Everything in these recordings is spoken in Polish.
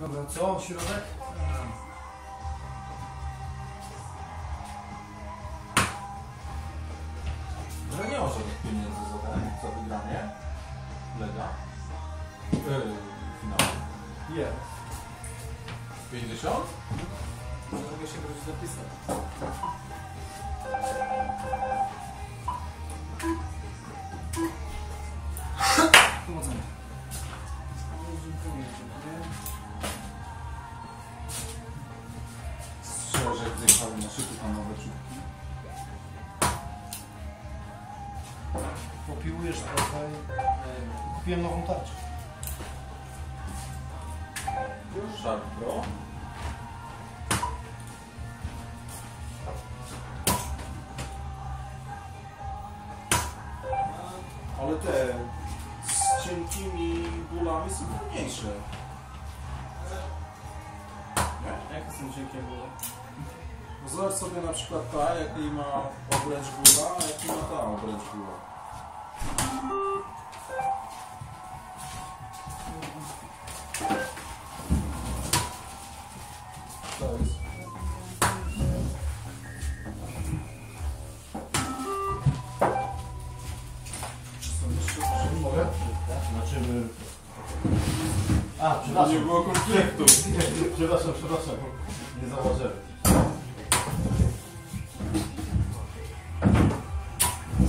Dobra, co? Środek? Że nie ma żadnych pieniędzy za ten, za wygranie. Lega. Yy, finał. Jest. 50? Mogę się wrócić napisać. Pomożemy. Popiłujesz trochę. e, Kupiłem nową tarczę. Sharp Pro. Ale te z cienkimi bólami są trudniejsze. Nie? Jak są cienkie było? Zobacz sobie na przykład ta, jakiej ma obręcz góra, a jaki ma ta obręcz góra. Mogę? Znaczy... A, To nie przepraszam. było konfliktu. Przepraszam, przepraszam. Nie zauważyłem. Nie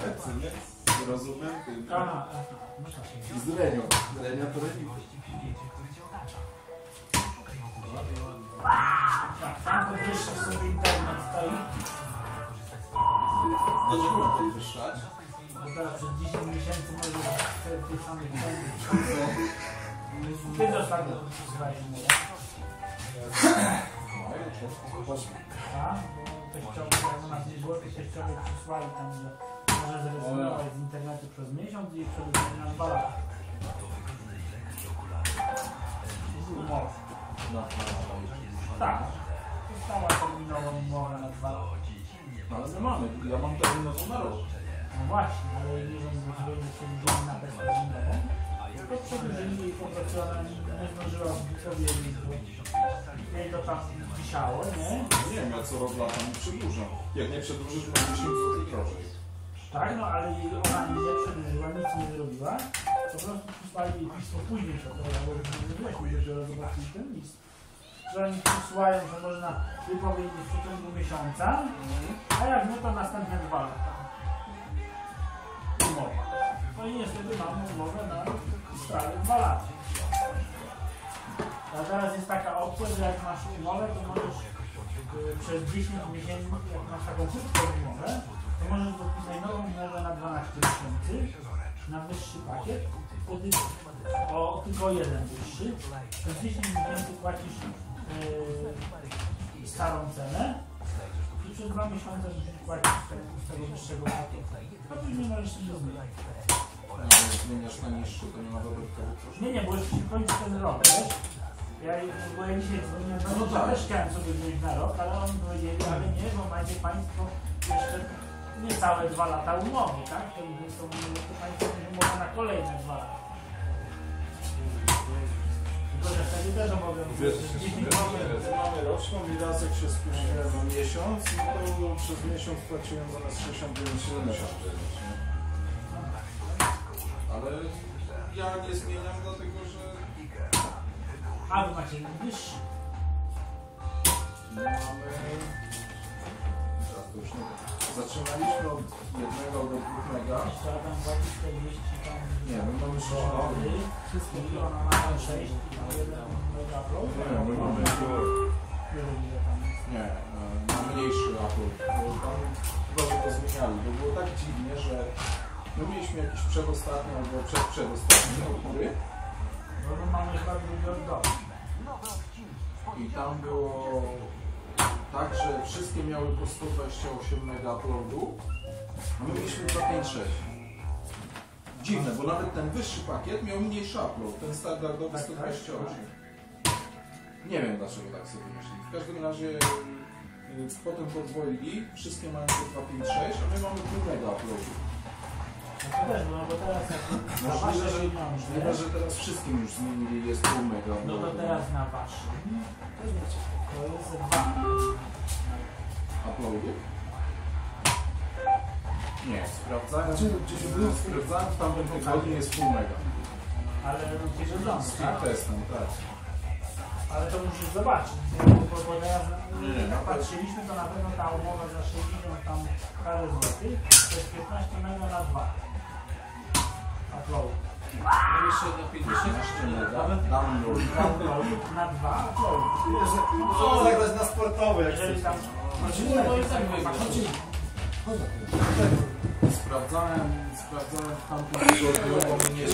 szpecy, nie? Z rozumem tym. No tak. I z Renią. Renia to Renią. Tak, tam podwyższasz sobie internet stoi, Dlaczego mam podwyższać? bo teraz przez 10 miesięcy możesz w tych samych cenach. Kiedy ostatnio słuchaj umowę? No i często poszło. A? Bo teściowy, jak na 5 zł, teściowy przysłali tam, że może zrezygnować z internetu przez miesiąc i przedłużenie na 2 lata. Umowa. Tak. Została terminową umowę na 2 lata. no ale my mamy. Ja mam terminową na rok. No właśnie, ale jeżeli będziemy przedłużyli na bezterminową, to przedłużyli jej po prostu ona nie zdążyła powiedzieć, bo jej to tam wisiało, nie? Nie wiem, ja co rok lata mi przedłużam. Jak nie przedłużysz, to 10 zł drożej. Tak, no ale ona nie przedłużyła, nic nie zrobiła. Po prostu przysłali jej pismo później, to bo nie zrobiłaśmy dopiero zobaczyli ten list. Że oni przysłają, że można wypowiedzieć w przeciągu miesiąca, a jak nie, to następne dwa lata. Umowa. No i niestety mamy umowę na prawie dwa lata. A teraz jest taka opcja, że jak masz umowę, to możesz y, przez 10 miesięcy, jak masz taką krótką umowę, to możesz podpisać nową umowę na 12 miesięcy, na wyższy pakiet, wtedy o tylko jeden wyższy. Przez 10 miesięcy płacisz yy, starą cenę i przez 2 miesiące musisz płacić z tego, wyższego pakietu. A później możesz się zmieniać. No, jak zmieniasz na niższy, to nie ma dobrych kogoś. Nie, nie, bo już się kończy ten rok, wiesz? Ja, bo ja dzisiaj dzwoniłem, No no tak. też chciałem sobie wziąć na rok, ale oni powiedzieli, ale nie, bo macie Państwo jeszcze niecałe dwa lata umowy, tak? To, to, to Państwo umowa na kolejne dwa lata. Tylko, że wtedy też obowiązuje, Wiesz, że że 10 się mamy, roczną i raz jak się spóźniłem o miesiąc, no to przez miesiąc płaciłem zamiast 69,70. Ale ja nie zmieniam dlatego, że a wy macie wyższy. mamy... Teraz to już nie wiem. Zaczynaliśmy od jednego do dwóch mega. Trzeba tam płacić 40 tam. Nie, my mamy do 60. Wszystko i ona ma tam 6 i tam jeden mega upload. Nie, my mamy... Nie e, na mniejszy upload. Bo tam chyba, że to zmieniali, bo było tak dziwnie, że my mieliśmy jakiś przedostatni albo przed przedostatni opóry No my mamy chyba drugi od domu. i tam było tak, że wszystkie miały po 128 mega uploadu. Mieliśmy 256. Dziwne, bo nawet ten wyższy pakiet miał mniejszy upload, ten standardowy tak, tak. 128. Nie wiem dlaczego tak sobie myślę. W każdym razie y, potem podwoili, wszystkie mają po 256, a my mamy pół mega uploadu. No też, no bo teraz na waszym że, że teraz wszystkim już zmienili, jest pół mega. No to teraz na waszym. To jest 2 uploadów. Nie, sprawdzając, znaczy, no, sprawdzając w tamtym tygodniu jest pół mega. Ale gdzieś od domu, tak? testem, tak. Ale to musisz zobaczyć, bo, bo ja nie, no, patrzyliśmy, to na pewno ta umowa za 60 tam parę złotych, to jest 15 mega na 2. Upload. No jeszcze na 50 jeszcze nie na 2 upload. Można zagrać na sportowy, jak chcesz. Znaczy, nie, to jest tak, chodź, chodź na chwilę. Sprawdzałem, sprawdzałem w tamtym tygodniu, bo my nie.